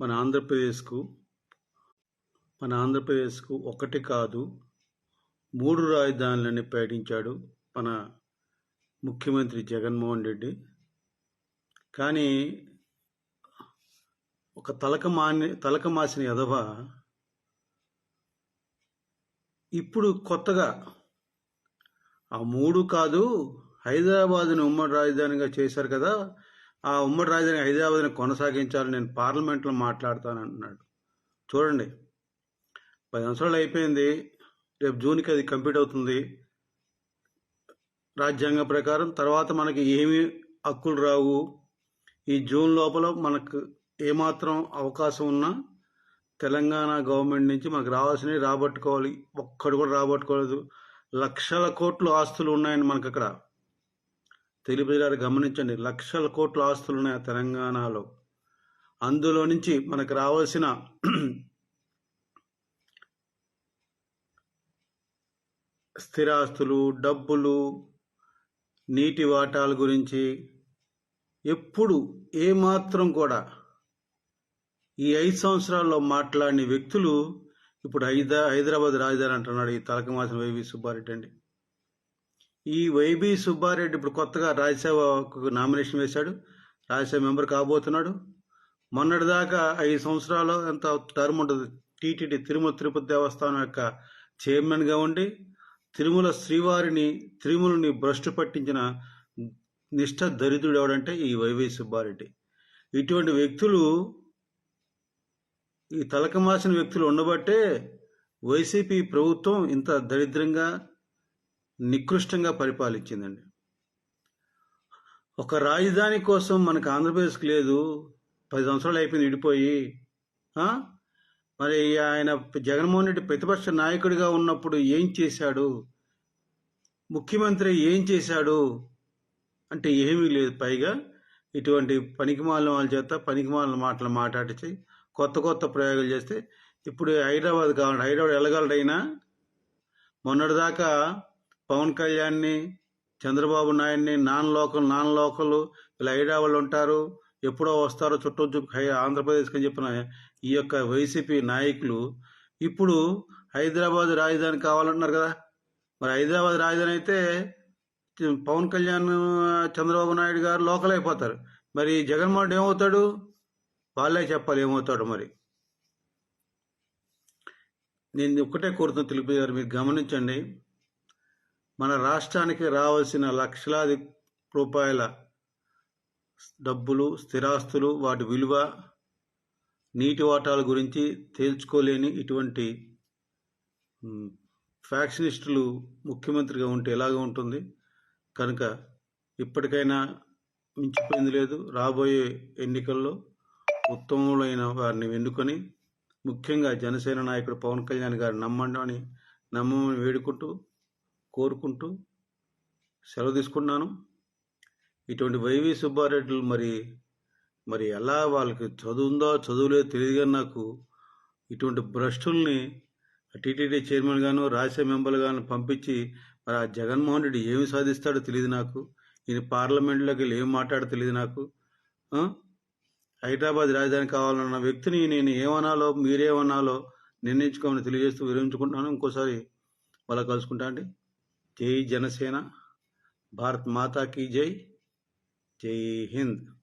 మన ఆంధ్రప్రదేశ్కు మన ఆంధ్రప్రదేశ్కు ఒకటి కాదు మూడు రాజధానులని ప్రకటించాడు మన ముఖ్యమంత్రి జగన్మోహన్ రెడ్డి. కానీ ఒక తలక మాని తలక మాసిన ఎదవ ఇప్పుడు కొత్తగా ఆ మూడు కాదు హైదరాబాద్ని ఉమ్మడి రాజధానిగా చేశారు కదా ఆ ఉమ్మడి రాజధాని హైదరాబాద్ని కొనసాగించాలని నేను పార్లమెంట్లో మాట్లాడతాను అంటున్నాడు చూడండి పది సంవత్సరాలు అయిపోయింది రేపు జూన్కి అది కంప్లీట్ అవుతుంది. రాజ్యాంగ ప్రకారం తర్వాత మనకి ఏమి హక్కులు రావు. ఈ జూన్ లోపల మనకు ఏమాత్రం అవకాశం ఉన్నా తెలంగాణ గవర్నమెంట్ నుంచి మనకు రావాల్సినవి రాబట్టుకోవాలి. ఒక్కడు కూడా రాబట్టుకోలేదు. లక్షల కోట్లు ఆస్తులు ఉన్నాయని మనకు అక్కడ తెలియజేయాలి గమనించండి. లక్షల కోట్ల ఆస్తులు ఉన్నాయి తెలంగాణలో. అందులో నుంచి మనకు రావాల్సిన స్థిరాస్తులు డబ్బులు నీటి వాటాల గురించి ఎప్పుడు ఏమాత్రం కూడా ఈ ఐదు సంవత్సరాల్లో మాట్లాడిన వ్యక్తులు ఇప్పుడు హైదరా హైదరాబాద్ రాజధాని అంటున్నాడు ఈ తలకమాసిన వైవి సుబ్బారెడ్డి అండి. ఈ వైబి సుబ్బారెడ్డి ఇప్పుడు కొత్తగా రాజ్యసభకు నామినేషన్ వేశాడు. రాజ్యసభ మెంబర్ కాబోతున్నాడు. మొన్నటిదాకా ఐదు సంవత్సరాలు ఎంత టర్మ్ ఉంటుంది టీటీడీ తిరుమల తిరుపతి దేవస్థానం యొక్క చైర్మన్గా ఉండి తిరుమల శ్రీవారిని తిరుమలని భ్రష్టు పట్టించిన నిష్ఠ దరిద్రుడు ఎవడంటే ఈ వైవి సుబ్బారెడ్డి. ఇటువంటి వ్యక్తులు ఈ తలకమాసిన వ్యక్తులు ఉండబట్టే వైసీపీ ప్రభుత్వం ఇంత దరిద్రంగా నికృష్టంగా పరిపాలించిందండి. ఒక రాజధాని కోసం మనకు ఆంధ్రప్రదేశ్కి లేదు పది సంవత్సరాలు అయిపోయింది విడిపోయి మరి ఆయన జగన్మోహన్ రెడ్డి ప్రతిపక్ష నాయకుడిగా ఉన్నప్పుడు ఏం చేశాడు? ముఖ్యమంత్రి ఏం చేశాడు? అంటే ఏమీ లేదు. పైగా ఇటువంటి పనికిమాలిన వాళ్ళ చేత పనికిమాలిన మాటలు మాట్లాడించి కొత్త కొత్త ప్రయోగాలు చేస్తే ఇప్పుడు హైదరాబాద్ కావాలి హైదరాబాద్ వెళ్ళగలడైనా? మొన్నటిదాకా పవన్ కళ్యాణ్ని చంద్రబాబు నాయుడిని నాన్ లోకల్ నాన్ లోకల్ ఇలా హైదరాబాద్ ఉంటారు? ఎప్పుడో వస్తారో చుట్టూ చూపు హై- ఆంధ్రప్రదేశ్కి అని చెప్పిన ఈ యొక్క వైసీపీ నాయకులు ఇప్పుడు హైదరాబాద్ రాజధాని కావాలంటున్నారు కదా. మరి హైదరాబాద్ రాజధాని అయితే పవన్ కళ్యాణ్ చంద్రబాబు నాయుడు గారు లోకల్ అయిపోతారు. మరి జగన్మోహన్ ఏమవుతాడు? వాళ్ళే చెప్పాలి ఏమవుతాడు మరి. నేను ఒక్కటే కోరుతున్నాను తెలుపు గారు మీరు గమనించండి. మన రాష్ట్రానికి రావాల్సిన లక్షలాది రూపాయల డబ్బులు స్థిరాస్తులు వాటి విలువ నీటి వాటాల గురించి తేల్చుకోలేని ఇటువంటి ఫ్యాక్షనిస్టులు ముఖ్యమంత్రిగా ఉంటే ఎలాగ ఉంటుంది? కనుక ఇప్పటికైనా మించిపోయింది లేదు. రాబోయే ఎన్నికల్లో ఉత్తములైన వారిని ఎన్నుకొని ముఖ్యంగా జనసేన నాయకుడు పవన్ కళ్యాణ్ గారు నమ్మండి నమ్మమని వేడుకుంటూ కోరుకుంటూ సెలవు తీసుకున్నాను. ఇటువంటి వైవి సుబ్బారెడ్డిలు మరి మరి ఎలా వాళ్ళకి చదువుందో చదువులేదో తెలియదు కానీ నాకు ఇటువంటి భ్రష్టుల్ని టీటీడీ చైర్మన్ గాను రాజ్యసభ మెంబర్లు గాను పంపించి మరి ఆ జగన్మోహన్ రెడ్డి ఏమి సాధిస్తాడో తెలియదు నాకు. ఈయన పార్లమెంట్లోకి వెళ్ళి ఏం మాట్లాడో తెలియదు నాకు. హైదరాబాద్ రాజధాని కావాలన్న వ్యక్తిని నేను ఏమనాలో మీరేమనాలో నిర్ణయించుకోమని తెలియజేస్తూ విరమించుకుంటున్నాను. ఇంకోసారి వాళ్ళ కలుసుకుంటా అండి. जय जनसेना। भारत माता की जय। जय हिंद।